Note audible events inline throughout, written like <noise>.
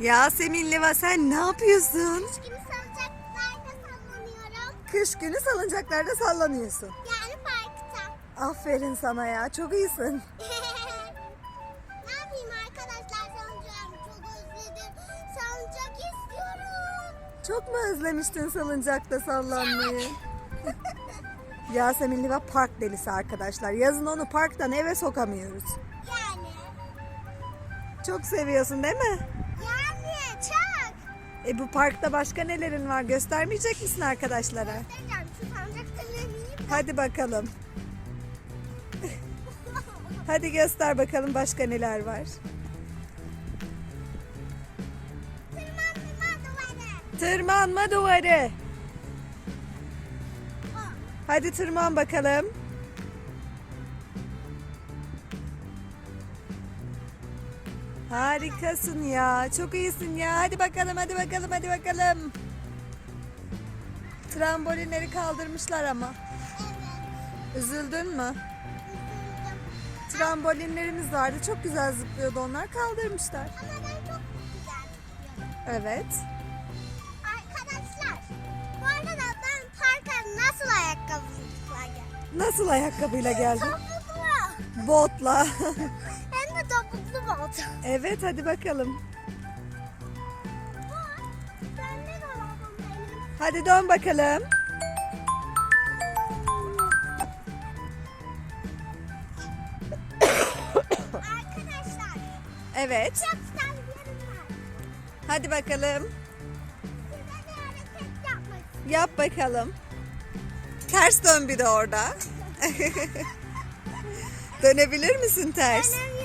Yasemin Liva sen ne yapıyorsun? Üç gibi salıncaklarda sallanıyorum. Kış günü salıncaklarda sallanıyorsun. Yani parkta. Aferin sana ya çok iyisin. <laughs> ne yapayım arkadaşlar salıncağımı çok özledim. Salıncak istiyorum. Çok mu özlemiştin salıncakta sallanmayı? <laughs> Yasemin Liva park delisi arkadaşlar. Yazın onu parktan eve sokamıyoruz. Yani. Çok seviyorsun değil mi? E bu parkta başka nelerin var göstermeyecek misin arkadaşlara? Göstereceğim şu ineyim. Hadi bakalım. <laughs> Hadi göster bakalım başka neler var. Tırmanma duvarı. Tırmanma duvarı. Hadi tırman bakalım. Harikasın ya. Çok iyisin ya. Hadi bakalım, hadi bakalım, hadi bakalım. Trambolinleri kaldırmışlar ama. Evet. Üzüldün mü? Üzüldüm. Trambolinlerimiz vardı. Çok güzel zıplıyordu onlar. Kaldırmışlar. Ama ben çok güzel tutuyorum. Evet. Arkadaşlar bu arada ben parka nasıl ayakkabılıkla geldim? Nasıl ayakkabıyla geldin? Topuklu. Botla. <laughs> Bot. evet, hadi bakalım. Hadi dön bakalım. Arkadaşlar Evet. çok güzel bir yerim var. Hadi bakalım. Size bir hareket yapmak istiyorum. Yap bakalım. Ters dön bir de orada. <laughs> <laughs> Dönebilir misin ters? Dönemiyorum.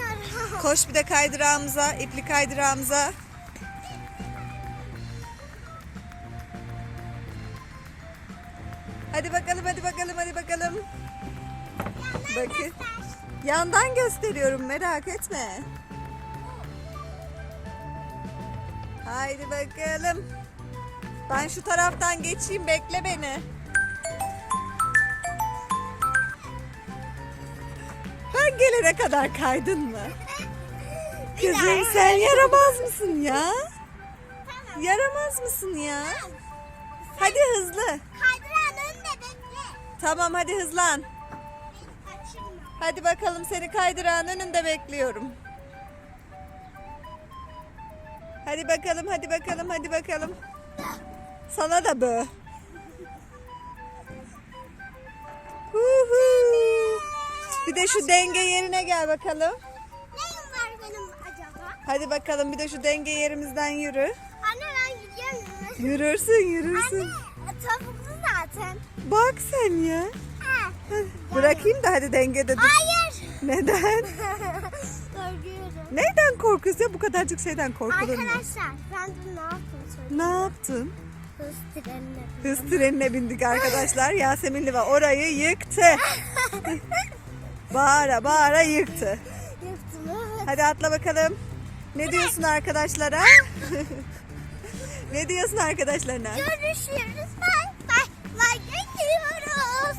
Koş bir de kaydırağımıza, ipli kaydırağımıza. Hadi bakalım, hadi bakalım, hadi bakalım. Bakın. Yandan gösteriyorum, merak etme. Haydi bakalım. Ben şu taraftan geçeyim, bekle beni. Ben gelene kadar kaydın mı? Kızım sen yaramaz mısın ya? Tamam. Yaramaz mısın ya? Hadi hızlı. Kaydıran önde bekle. Tamam hadi hızlan. Hadi bakalım seni kaydırağın önünde bekliyorum. Hadi bakalım, hadi bakalım, hadi bakalım. Sana da bö. Bir de şu denge yerine gel bakalım. Hadi bakalım bir de şu denge yerimizden yürü. Anne ben gidiyorum. Yürürsün, yürürsün. Anne tavuklu zaten. Bak sen ya. Ha. Bırakayım da hadi dengede dur. Hayır. Neden? <laughs> Korkuyorum. Neyden korkuyorsun ya? Bu kadarcık şeyden korkulur mu? Arkadaşlar ben dün ne yaptım söyleyeyim. Ne yaptın? Hız trenine. Hız trenine bindik arkadaşlar. <laughs> Yasemin Liva orayı yıktı. <laughs> bağıra bağıra yıktı. Yıktım evet. Hadi atla bakalım. Ne diyorsun arkadaşlara? <laughs> ne diyorsun arkadaşlarına? Görüşürüz. Bay bay. Bay gidiyoruz.